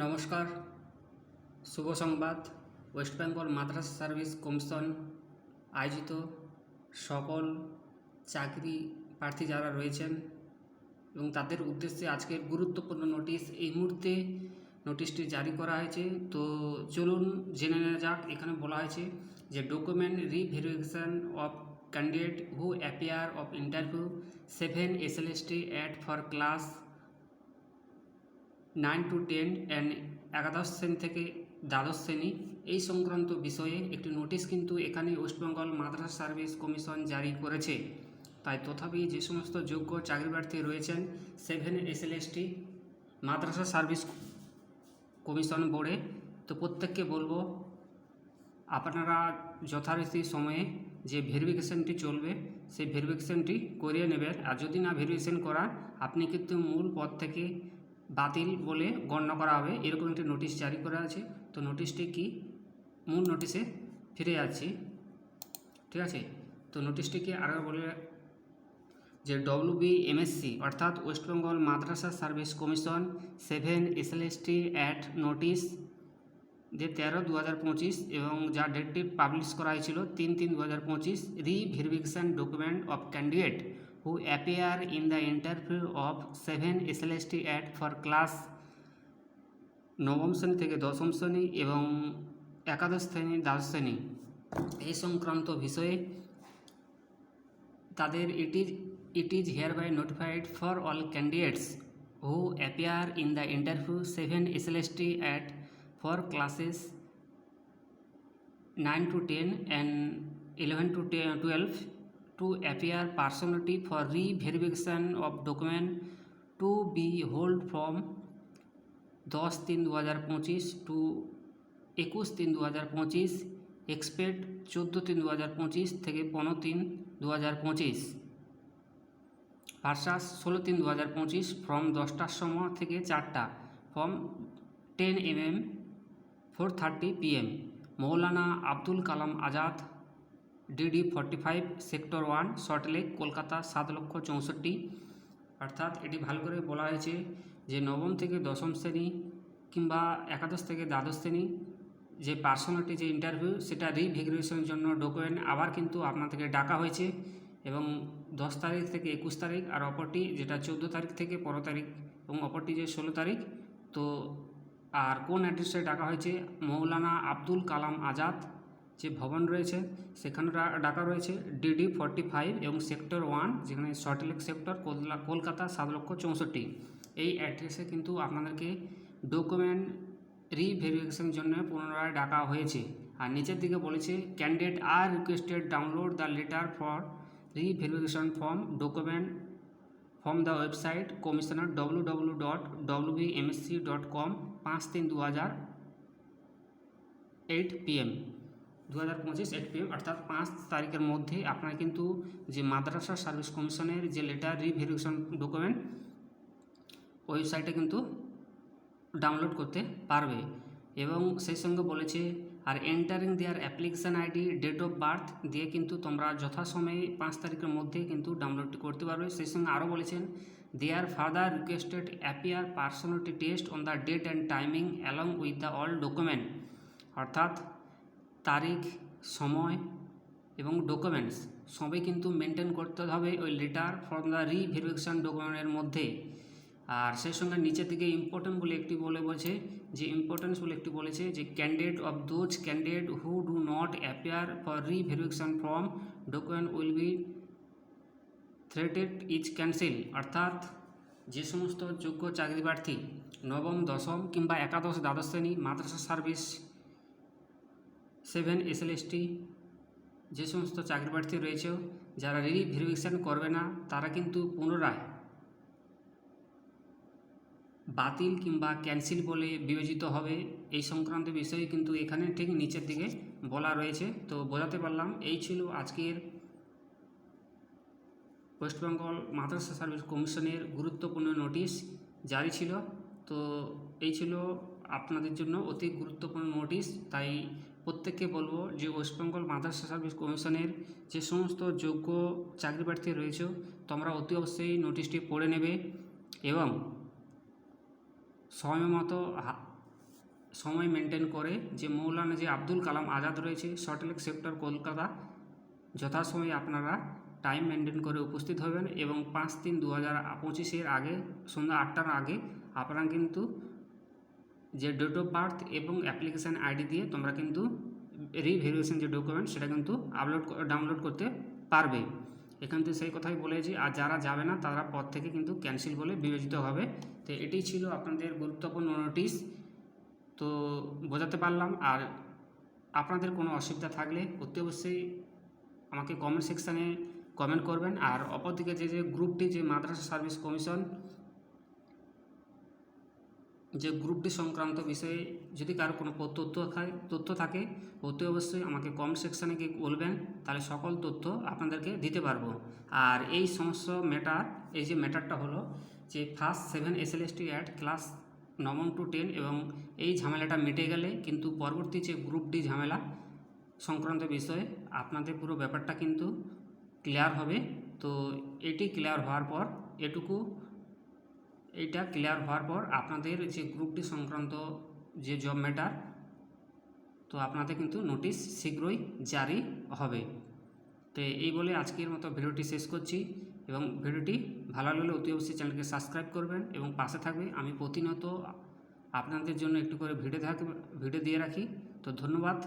নমস্কার। শুভ সংবাদ। ওয়েস্ট বেঙ্গল মাদ্রাসা সার্ভিস কমিশন আয়োজিত সকল চাকরি প্রার্থী যারা রয়েছেন এবং তাদের উদ্দেশ্যে আজকের গুরুত্বপূর্ণ নোটিশ এই মুহূর্তে নোটিশটি জারি করা হয়েছে। তো চলুন জেনে নেওয়া যাক। এখানে বলা হয়েছে যে document reverification of candidate who appear of interview seven S L S T at for class nine to ten and একাদশ শ্রেণি থেকে দ্বাদশ শ্রেণি এই সংক্রান্ত বিষয়ে একটি নোটিশ কিন্তু এখানে ওয়েস্টবেঙ্গল মাদ্রাসা সার্ভিস কমিশন জারি করেছে। তাই তথাপি যে সমস্ত যোগ্য চাকরি প্রার্থী রয়েছেন, seven SLST Madrasah Service Commission বোর্ডে, তো প্রত্যেককে বলব, আপনারা যথারীতি সময়ে যে ভেরিফিকেশনটি চলবে, সেই ভেরিফিকেশনটি করিয়ে নেবেন। আর যদি না ভেরিফিকেশন করা আপনি কিন্তু মূল পদ থেকে বাতিল বলে গণ্য করা হবে। এরকম একটি নোটিশ জারি করা আছে। তো নোটিশটি কি? মূল নোটিশে ফিরে যাচ্ছি। ঠিক আছে? তো নোটিশটিকে আরও বলে যে ডব্লিউ বি এমএসসি অর্থাৎ West Bengal Madrasah Service Commission seven SLST at notice যে তেরো দু হাজার পঁচিশ এবং যার ডেটটি পাবলিশ করা হয়েছিল তিন তিন দু হাজার পঁচিশ reverification document of candidate who appear in the interview of seven SLST at for class নবম শ্রেণি থেকে দশম শ্রেণি এবং একাদশ শ্রেণি দ্বাদশ শ্রেণি। এই সংক্রান্ত বিষয়ে তাদের it is it is hereby notified for all candidates who appear in the interview seven SLST at classes 9 to 10 and 11 to 10, 12 to appear personality for re-verification of document to be hold from দশ তিন দু হাজার পঁচিশ two একুশ তিন দু হাজার পঁচিশ এক্সপেক্ট চোদ্দ তিন দু পঁচিশ থেকে পনেরো তিন দু হাজার পঁচিশ। ভার্সাস ষোলো তিন দু হাজার পঁচিশ ফ্রম দশটার সময় থেকে চারটা from ten AM four thirty PM Maulana Abdul Kalam Azad DD forty five sector one Salt Lake Kolkata সাত লক্ষ চৌষট্টি। অর্থাৎ এটি ভালো করে বলা হয়েছে যে নবম থেকে দশম শ্রেণি কিংবা একাদশ থেকে দ্বাদশ শ্রেণি যে পার্সোনালিটি যে ইন্টারভিউ সেটা রিভেরিফিকেশনের জন্য ডকুমেন্ট আবার কিন্তু আপনার থেকে ডাকা হয়েছে এবং দশ তারিখ থেকে একুশ তারিখ আর অপরটি যেটা চোদ্দ তারিখ থেকে পনেরো তারিখ এবং অপরটি যে ষোলো তারিখ। তো আর কোন অ্যাড্রেসে ডাকা হয়েছে? মৌলানা আব্দুল কালাম আজাদ। যে ভবন রয়েছে, সেখানে ডাকা রয়েছে ডিডি ফর্টি ফাইভ এবং সেক্টর ওয়ান, যেখানে সল্টলেক সেক্টর কলকাতা সাত লক্ষ চৌষট্টি। এই অ্যাড্রেসে কিন্তু আপনাদেরকে ডকুমেন্ট রিভেরিফিকেশনের জন্য পুনরায় ডাকা হয়েছে। আর নিচের দিকে বলেছে candidate are requested download the letter for reverification form document from the website commissioner W W dot W WBMSC dot com পাঁচ তিন দু হাজার এইট পিএম দু হাজার পঁচিশ এইট পিএম অর্থাৎ পাঁচ তারিখের মধ্যে আপনারা কিন্তু যে মাদ্রাসা সার্ভিস কমিশনের যে লেটার রিভেরিফিকেশন ডকুমেন্ট ওয়েবসাইটে কিন্তু ডাউনলোড করতে পারবে। এবং সেই সঙ্গে বলেছে, are entering their application ID date of birth দিয়ে কিন্তু তোমরা যথাসময়ে পাঁচ তারিখের মধ্যে কিন্তু ডাউনলোডটি করতে পারবে। সেই সঙ্গে আরও বলেছেন their further requested appear personality test on the date and timing along with the all document অর্থাৎ তারিখ, সময় এবং ডকুমেন্টস সবই কিন্তু মেনটেন করতে হবে ওই লেটার ফ্রম দ্য রিভেরিফিকেশান ডকুমেন্টের মধ্যে। আর সেই সঙ্গে নিচের দিকে ইম্পর্টেন্ট বলে একটি বলে বলছে, যে ইম্পর্টেন্স বলে একটি বলেছে, যে candidate of those candidate who do not appear for reverification form document will be treated is cancel অর্থাৎ যে সমস্ত যোগ্য চাকরি প্রার্থী নবম, দশম কিংবা একাদশ, দ্বাদশ শ্রেণি মাদ্রাসা সার্ভিস সেভেন এসএলএসটি যে সমস্ত চাকরি প্রার্থী রয়েছে, যারা রিভেরিফিকেশান করবে না, তারা কিন্তু পুনরায় বাতিল কিংবা ক্যান্সেল বলে বিবেচিত হবে। এই সংক্রান্ত বিষয়ে কিন্তু এখানে ঠিক নিচের দিকে বলা রয়েছে। তো বোঝাতে পারলাম, এই ছিল আজকের ওয়েস্ট বেঙ্গল মাদ্রাসা সার্ভিস কমিশনের গুরুত্বপূর্ণ নোটিশ জারি ছিল। তো এই ছিল আপনাদের জন্য অতি গুরুত্বপূর্ণ নোটিশ। তাই প্রত্যেককে বলব যে ওয়েস্ট বেঙ্গল মাদ্রাসা সার্ভিস কমিশনের যে সমস্ত যোগ্য চাকরি প্রার্থী রয়েছে, তোমরা অতি অবশ্যই নোটিশটি পড়ে নেবে এবং সময় মতো সময় মেনটেন করে যে মৌলানা যে আব্দুল কালাম আজাদ রয়েছে সল্টলেক সেক্টর কলকাতা, যথাসময়ে আপনারা টাইম মেনটেন করে উপস্থিত হবেন এবং পাঁচ তিন দু হাজার পঁচিশের আগে, সন্ধ্যা আটটার আগে, আপনারা কিন্তু যে ডেট অফ বার্থ এবং অ্যাপ্লিকেশান আইডি দিয়ে তোমরা কিন্তু রিভেরিয়েশন যে ডকুমেন্ট সেটা কিন্তু আপলোড ডাউনলোড করতে পারবে। এখান থেকে সেই কথাই বলেছি আর যারা যাবে না, তারা পর থেকে কিন্তু ক্যান্সেল বলে বিবেচিত হবে। তো এটি ছিল আপনাদের গুরুত্বপূর্ণ নোটিশ তো বোঝাতে পারলাম, আর আপনাদের কোনো অসুবিধা থাকলে অতি অবশ্যই আমাকে কমেন্ট সেকশানে কমেন্ট করবেন। আর অপরদিকে যে যে গ্রুপটি যে মাদ্রাসা সার্ভিস কমিশন যে গ্রুপটি সংক্রান্ত বিষয়ে যদি কারও কোনো তথ্য থাকে তথ্য থাকে, অতি অবশ্যই আমাকে কমেন্ট সেকশানে গিয়ে বলবেন, তাহলে সকল তথ্য আপনাদেরকে দিতে পারব। আর এই সমস্ত ম্যাটার এই যে ম্যাটারটা হলো যে first seven S L S T class নবম টু টেন এবং এই ঝামেলাটা মিটে গেলে কিন্তু পরবর্তী যে গ্রুপ ডি ঝামেলা সংক্রান্ত বিষয়ে আপনাদের পুরো ব্যাপারটা কিন্তু ক্লিয়ার হবে। তো এটি ক্লিয়ার হওয়ার পর এটুকু এইটা ক্লিয়ার হওয়ার পর আপনাদের যে গ্রুপটি সংক্রান্ত যে জব ম্যাটার তো আপনাদের কিন্তু নোটিশ শীঘ্রই জারি হবে। তো এই বলে আজকের মতো ভিডিওটি শেষ করছি এবং ভিডিওটি ভালো লাগলে অতি অবশ্যই চ্যানেলকে সাবস্ক্রাইব করবেন এবং পাশে থাকবে আমি প্রতিনিয়ত আপনাদের জন্য একটু করে ভিডিও থাকবে ভিডিও দিয়ে রাখি। তো ধন্যবাদ।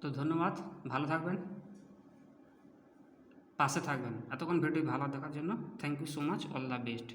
তো ধন্যবাদ, ভালো থাকবেন। পাশে থাকবেন। এতক্ষণ ভিডিও ভালো দেখার জন্য thank you so much all the best